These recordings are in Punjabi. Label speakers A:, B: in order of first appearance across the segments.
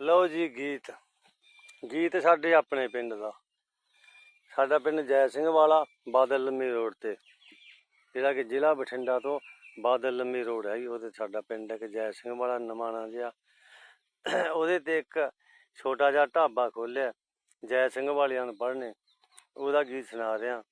A: ਲਓ ਜੀ ਗੀਤ। ਗੀਤ ਸਾਡੇ ਆਪਣੇ ਪਿੰਡ ਦਾ। ਸਾਡਾ ਪਿੰਡ ਜੈ ਸਿੰਘ ਵਾਲਾ ਬਾਦਲ ਲੰਮੀ ਰੋਡ ਤੇ। ਜਿਹੜਾ ਕਿ ਜ਼ਿਲ੍ਹਾ ਬਠਿੰਡਾ ਤੋਂ ਬਾਦਲ ਲੰਮੀ ਰੋਡ ਹੈ ਹੈਗੀ ਉਹਦੇ ਸਾਡਾ ਪਿੰਡ ਹੈ ਕਿ ਜੈ ਸਿੰਘ ਵਾਲਾ ਨਮਾਣਾ ਜਿਹਾ। ਉਹਦੇ ਤੇ ਇੱਕ ਛੋਟਾ ਜਿਹਾ ਢਾਬਾ ਖੋਲਿਆ ਜੈ ਸਿੰਘ ਵਾਲਿਆਂ ਅਨਪੜ੍ਹ ਨੇ ਉਹਦਾ ਗੀਤ ਸੁਣਾ ਰਿਹਾ।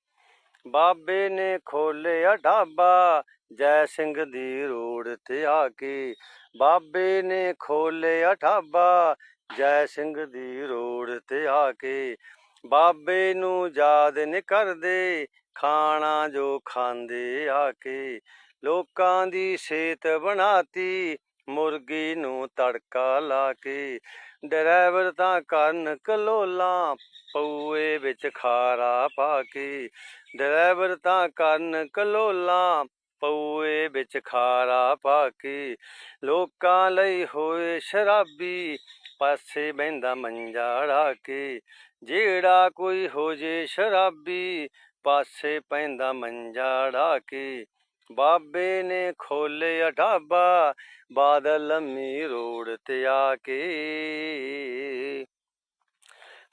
A: ਬਾਬੇ ਨੇ ਖੋਲਿਆ ਢਾਬਾ ਜੈ ਸਿੰਘ ਦੀ ਰੋਡ ਤੇ ਆ ਕੇ ਬਾਬੇ ਨੇ ਖੋਲਿਆ ਠਾਬਾ ਜੈ ਸਿੰਘ ਦੀ ਰੋਡ ਤੇ ਆ ਕੇ ਬਾਬੇ ਨੂੰ ਯਾਦ ਨੀ ਕਰਦੇ, ਖਾਣਾ ਜੋ ਖਾਂਦੇ ਆ ਕੇ ਲੋਕਾਂ ਦੀ ਸਿਹਤ ਬਣਾਤੀ, ਮੁਰਗੀ ਨੂੰ ਤੜਕਾ ਲਾ ਕੇ ਡਰਾਈਵਰ ਤਾਂ ਕਰਨ ਕਲੋਲਾ, ਪਊਏ ਵਿੱਚ ਖਾਰਾ ਪਾ ਕੇ ਡਰਾਈਵਰ ਤਾਂ ਕਰਨ ਕਲੋਲਾ ਪਊਏ ਵਿੱਚ ਖਾਰਾ ਪਾ ਕੇ, ਲੋਕਾਂ ਲਈ ਹੋਏ ਸ਼ਰਾਬੀ ਪਾਸੇ ਬਹਿੰਦਾ ਮੰਜਾੜਾ ਕੇ, ਜਿਹੜਾ ਕੋਈ ਹੋ ਜੇ ਸ਼ਰਾਬੀ ਪਾਸੇ ਪੈਂਦਾ ਮੰਜਾੜਾ ਕੇ, ਬਾਬੇ ਨੇ ਖੋਲਿਆ ਢਾਬਾ, ਬਾਦਲ ਲੰਮੀ ਰੋਡ ਤੇ ਆ ਕੇ।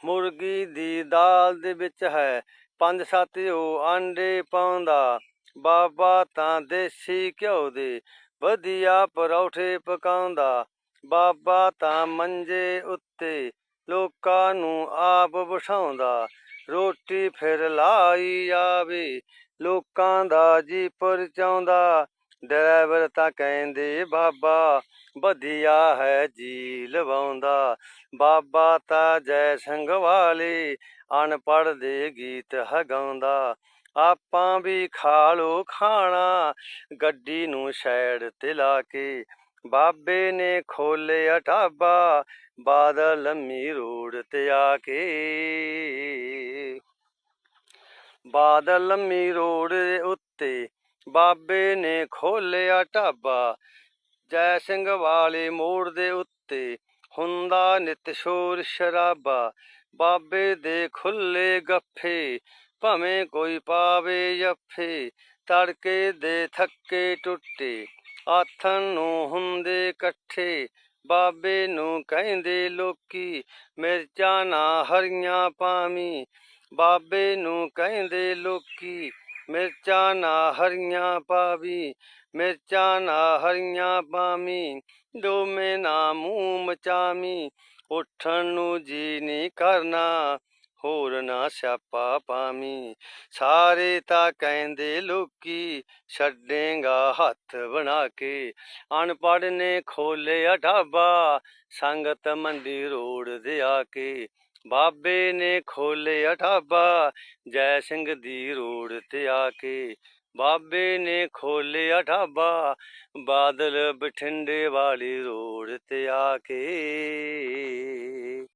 A: ਮੁਰਗੀ ਦੀ ਦਾਲ ਦੇ ਵਿੱਚ ਹੈ ਪੰਜ ਸੱਤ ਉਹ ਆਂਡੇ ਪਾਉਂਦਾ ਬਾਬਾ ਤਾਂ ਦੇਸੀ ਘਿਓ ਦੇ ਵਧੀਆ ਪਰੌਠੇ ਪਕਾਉਂਦਾ। ਬਾਬਾ ਤਾਂ ਮੰਜੇ ਉੱਤੇ ਲੋਕਾਂ ਨੂੰ ਆਪ ਬਿਠਾਉਂਦਾ। ਰੋਟੀ ਫਿਰ ਲਾਈ ਆਵੇ, ਲੋਕਾਂ ਦਾ ਜੀ ਪਰਚਾਉਂਦਾ। ਡਰਾਈਵਰ ਤਾਂ ਕਹਿੰਦੇ, ਬਾਬਾ, ਵਧੀਆ ਹੈ ਜੀ ਲਵਾਉਂਦਾ ਬਾਬਾ ਤਾਂ ਜੈ ਸਿੰਘ ਵਾਲੇ ਅਨਪੜ੍ਹ ਦੇ ਗੀਤ ਹਗਾਉਂਦਾ। ਆਪਾਂ ਵੀ ਖਾ ਲੋ ਖਾਣਾ। ਗੱਡੀ ਨੂੰ ਸਾਈਡ ਤੇ ਲਾ ਕੇ ਬਾਬੇ ਨੇ ਖੋਲਿਆ ਢਾਬਾ, ਬਾਦਲ ਲੰਮੀ ਰੋਡ ਤੇ ਆ ਕੇ। ਬਾਦਲ ਲੰਮੀ ਰੋਡ ਦੇ ਉੱਤੇ ਬਾਬੇ ਨੇ ਖੋਲਿਆ ਢਾਬਾ। ਜੈ ਸਿੰਘ ਵਾਲੇ ਮੋੜ ਦੇ ਉੱਤੇ ਹੁੰਦਾ ਨਿਤ ਸ਼ੋਰ ਸ਼ਰਾਬਾ। ਬਾਬੇ ਦੇ ਖੁੱਲੇ ਗੱਫੇ ਭਾਵੇਂ ਕੋਈ ਪਾਵੇ ਜੱਫੇ, ਤੜਕੇ ਦੇ ਥੱਕੇ ਟੁੱਟੇ। ਆਥਣ ਨੂੰ ਹੁੰਦੇ ਇਕੱਠੇ, ਬਾਬੇ ਨੂੰ ਕਹਿੰਦੇ ਲੋਕੀ, ਮਿਰਚਾਂ ਨਾ ਹਰੀਆਂ ਪਾਵੀਂ। ਬਾਬੇ ਨੂੰ ਕਹਿੰਦੇ ਲੋਕੀ, ਮਿਰਚਾਂ ਨਾ ਹਰੀਆਂ ਪਾਵੀ, ਮਿਰਚਾਂ ਨਾ ਹਰੀਆਂ ਪਾਵੀ। ਦੋਵੇਂ ਨਾ ਮੂੰਹ ਮਚਾਵੀਂ, ਉੱਠਣ ਨੂੰ ਜੀ ਨਹੀਂ ਕਰਨਾ। ਹੋਰ ਨਾ ਸਿਆਪਾ ਪਾਵੀਂ। ਸਾਰੇ ਤਾਂ ਕਹਿੰਦੇ, ਲੋਕੀ ਛੱਡੇਗਾ ਹੱਥ ਬਣਾ ਕੇ। ਅਨਪੜ੍ਹ ਨੇ ਖੋਲਿਆ ਢਾਬਾ, ਸੰਗਤ ਮੰਡੀ ਰੋਡ ਦੇ ਆ ਕੇ। ਬਾਬੇ ਨੇ ਖੋਲਿਆ ਢਾਬਾ, ਜੈ ਸਿੰਘ ਦੀ ਰੋਡ ਤੇ ਆ ਕੇ। ਬਾਬੇ ਨੇ ਖੋਲਿਆ ਢਾਬਾ, ਬਾਦਲ ਬਠਿੰਡੇ ਵਾਲੀ ਰੋਡ ਤੇ ਆ ਕੇ।